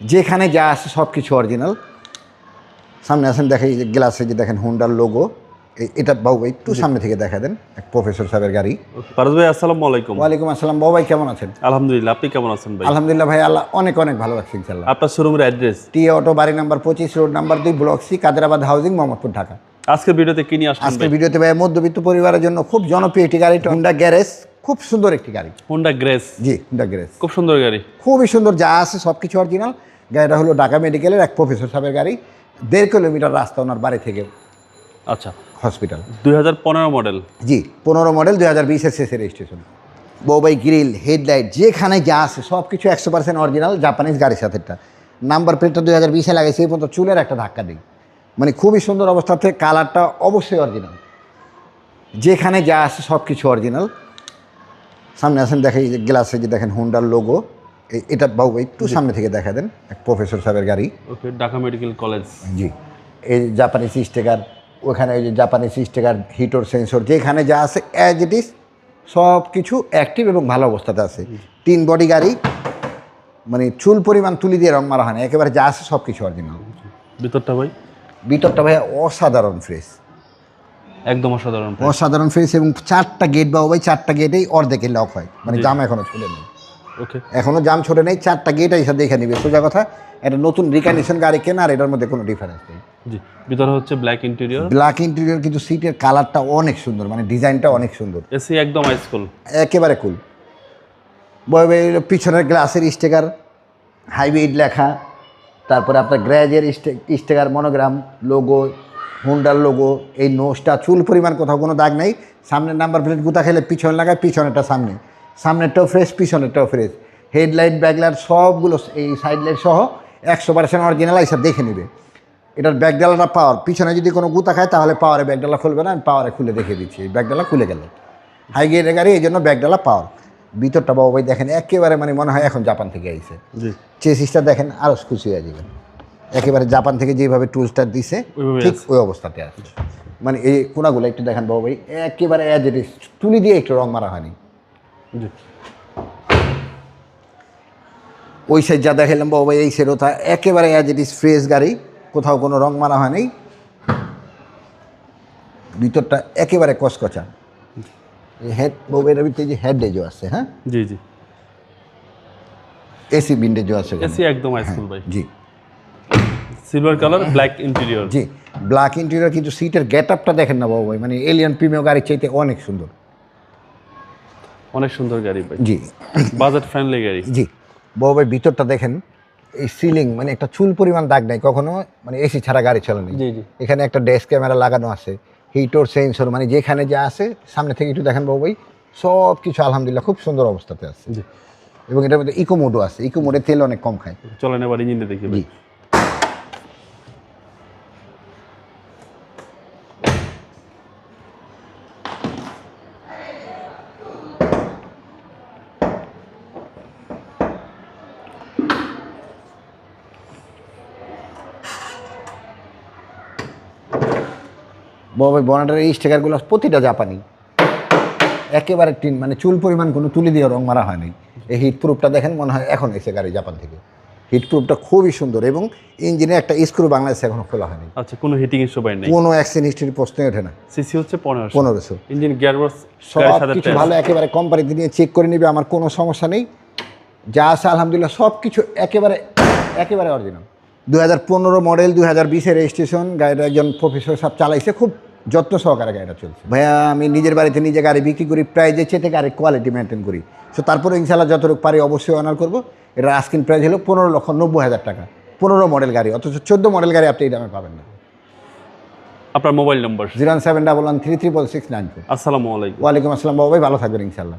যেখানে যা আছে সব কিছু অরিজিনাল সামনে আসেন দেখেন যে গ্লাসে যে দেখেন হোন্ডার লোগো এটা বাবু ভাই একটু সামনে থেকে দেখা দেন এক প্রফেসর সাহেবের গাড়ি। ফারাজ ভাই আসসালামু আলাইকুম। ওয়ালাইকুম আসসালাম বাবু ভাই কেমন আছেন? আলহামদুলিল্লাহ আপনি কেমন আছেন ভাই? আলহামদুলিল্লাহ ভাই আল্লাহ অনেক অনেক ভালো লাগছে ইনশাল্লাহ আপনার শোরুমের অ্যাড্রেস টি অটো বাড়ি নাম্বার পঁচিশ রোড নাম্বার দুই block C Kaderabad housing Mohammadpur Dhaka. আজকের ভিডিওতে কি নিয়ে আসছেন আজকের ভিডিওতে ভাই মধ্যবিত্ত পরিবারের জন্য খুব জনপ্রিয় একটি গাড়ি হোন্ডা গ্যারেজ খুব সুন্দর একটি গাড়ি। হোন্ডা গ্রেস জি হোন্ডা গ্যারেজ খুব সুন্দর গাড়ি। খুবই সুন্দর যা আছে সব কিছু অরিজিনাল গাড়িটা হলো ঢাকা মেডিকেলের এক প্রফেসর সাহেবের গাড়ি দেড় কিলোমিটার রাস্তা ওনার বাড়ি থেকে। আচ্ছা। হসপিটাল। দুই হাজার পনেরো মডেল? জি পনেরো মডেল দুই হাজার বিশের শেষে রেজিস্ট্রেশন বৌবাই গ্রিল হেডলাইট যেখানে যা আছে সব কিছু একশো পার্সেন্ট অরিজিনাল জাপানিজ গাড়ির সাথেটা নাম্বার প্লেটটা দুই হাজার বিশে লাগাইছে এই পর্যন্ত চুলের একটা ধাক্কা দিই মানে খুবই সুন্দর অবস্থাতে কালারটা অবশ্যই অরিজিনাল যেখানে যা আছে সব কিছু অরিজিনাল সামনে আসেন দেখেন যে গ্লাসে যে দেখেন হোন্ডার লোগো এটা বাবু ভাই একটু সামনে থেকে দেখা দেন এক প্রফেসর সাহেবের গাড়ি। Okay Dhaka medical college. জি। এই জাপানিজ স্টিকার ওখানে ওই যে জাপানিজ স্টিকার হিটোর সেন্সর যেখানে যা আছে অ্যাজ ইট ইজ সব কিছু অ্যাক্টিভ এবং ভালো অবস্থাতে আছে। তিন বডি গাড়ি মানে চুল পরিমাণ তুলি দিয়ে রং মারা হয় না একেবারে যা আছে সব কিছু অরিজিনাল ভিতরটা ভাই? ভিতরটা ভাই অসাধারণ ফ্রেশ একদম অসাধারণ অসাধারণ ফ্রেশ এবং চারটা গেট বাবু ভাই চারটা গেটেই অর্ধেকে লক হয়। মানে জামা এখনও ছুটে নেই। ওকে এখনও জাম ছোটে নেই চারটা গেট এসে দেখে নিবে। সোজা কথা একটা নতুন রিকন্ডিশন গাড়ি কেনা আর এটার মধ্যে কোনো ডিফারেন্স নেই। জি ভিতরে হচ্ছে ব্ল্যাক ইন্টেরিয়র ব্ল্যাক ইন্টেরিয়র কিন্তু সিটের কালারটা অনেক সুন্দর মানে ডিজাইনটা অনেক সুন্দর। এসি একদম হাইস্কুল একেবারে কুল পিছনের গ্লাসের স্টিকার হাইব্রিড লেখা তারপরে আপনার গ্র্যাজের স্টিকার মনোগ্রাম লোগো হুন্ডার লোগো এই নোসটা চুল পরিমাণ কোথাও কোনো দাগ নেই। সামনের নাম্বার প্লেট গুতা খেলে পিছনে লাগায় পিছনেরটা সামনে। সামনেরটাও ফ্রেশ পিছনেরটাও ফ্রেশ হেডলাইট ব্যাকলাইট সবগুলো এই সাইড লাইট সহ একশো পার্সেন্ট অরিজিনাল এসব দেখে নেবে। এটার ব্যাকডালাটা পাওয়ার পিছনে যদি কোনো গুতা খায় তাহলে পাওয়ারে ব্যাকডালা খুলবে না আমি পাওয়ারে খুলে দেখে দিচ্ছি। এই ব্যাকডালা খুলে গেল। হাই গিয়ারের গাড়ি এই জন্য ব্যাকডালা পাওয়ার ভিতরটা বাবা ভাই দেখেন একেবারে মানে মনে হয় এখন জাপান থেকে আইছে। জি। চেসিসটা দেখেন আরও খুশি হয়ে যাবেন একেবারে জাপান থেকে যেভাবে টুলসটা দিছে ঠিক ওই অবস্থাতে আছে। মানে এই কোনাগুলো একটু দেখেন বাবা ভাই একেবারে অ্যাজ ইট ইজ তুলি দিয়ে একটু রং মারা হয়নি। ওই সাইড যা দেখালাম বাবা ভাই এই সাইডও তা একেবারে অ্যাজ ইট ইজ ফ্রেশ গাড়ি কোথাও কোনো রং মারা হয় নাই ভিতরটা একেবারে কচকচা। হেড বউয়ের ভিতরে যে হেড ডেজও আছে হ্যাঁ? জি জি। এসি বিন্ডেজও আছে এসি একদম হাইস্কুল ভাই। জি। সিলভার কালার ব্ল্যাক ইন্টেরিয়র জি ব্ল্যাক ইন্টেরিয়র কিন্তু সিটের গেট আপটা দেখেন না বাবু ভাই মানে এলিয়ান প্রিমিয়ার গাড়ির চাইতে অনেক সুন্দর। অনেক সুন্দর গাড়ি ভাই। জি। বাজেট ফ্রেন্ডলি গাড়ি। জি। বাবু ভাই ভিতরটা দেখেন এই সিলিং মানে একটা চুল পরিমাণ দাগ নাই কখনো মানে এসি ছাড়া গাড়ি চলে জি জি। এখানে একটা ডেস্ক ক্যামেরা লাগানো আছে হিটোর সেন্সর মানে যেখানে যা আছে সামনে থেকে একটু দেখেন বাবু ভাই সব কিছু আলহামদুলিল্লাহ খুব সুন্দর অবস্থাতে আছে। জি। এবং এটার মধ্যে ইকো মোডও আছে ইকো মোডে তেল অনেক কম খায়। চলেন এবার ইঞ্জিনটা দেখি বনাটের এই স্টিকারগুলো প্রতিটা জাপানি। একেবারে টিন মানে চুল পরিমাণ কোনো তুলি দিয়ে রং মারা হয়নি। এই হিট প্রুফটা দেখেন মনে হয় এখন এসে গাড়ি জাপান থেকে। হিট প্রুফটা খুবই সুন্দর এবং ইঞ্জিনে একটা স্ক্রু বাংলাদেশে এখনও খোলা হয়নি। আচ্ছা কোনো হিটিং ইস্যু পাই নেই। কোনো অ্যাক্সিডেন্ট হিস্ট্রি প্রশ্নই ওঠে না। সিসি হচ্ছে পনেরোশো। পনেরোশো। ইঞ্জিন গিয়ারবক্স সব কিছু ভালো একেবারে কোম্পানিতে নিয়ে চেক করে নিবে আমার কোনো সমস্যা নেই। যা আছে আলহামদুলিল্লাহ সব কিছু একেবারে একেবারে অরিজিনাল দু হাজার পনেরো মডেল দু হাজার বিশের রেজিস্ট্রেশন গাড়িটা একজন প্রফেসর সব চালাইছে খুব যত্ন সহকারে গাড়িটা চলছে। ভাইয়া আমি নিজের বাড়িতে নিজে গাড়ি বিক্রি করি প্রায় যে চেয়ে গাড়ির কোয়ালিটি মেনটেন করি। সো তারপরে ইনশাল্লাহ যতটুকু পারি অবশ্যই অনার করব। এটা আস্কিন প্রাইস হলো পনেরো লক্ষ নব্বই হাজার টাকা। পনেরো মডেল গাড়ি অথচ চোদ্দ মডেল গাড়ি আপনি এই দামে পাবেন না। আপনার mobile number zero seven double one three three six nine four. আসসালামু আলাইকুম। ওয়ালাইকুম আসসালাম বাবু ভাই ভালো থাকবেন ইনশাল্লাহ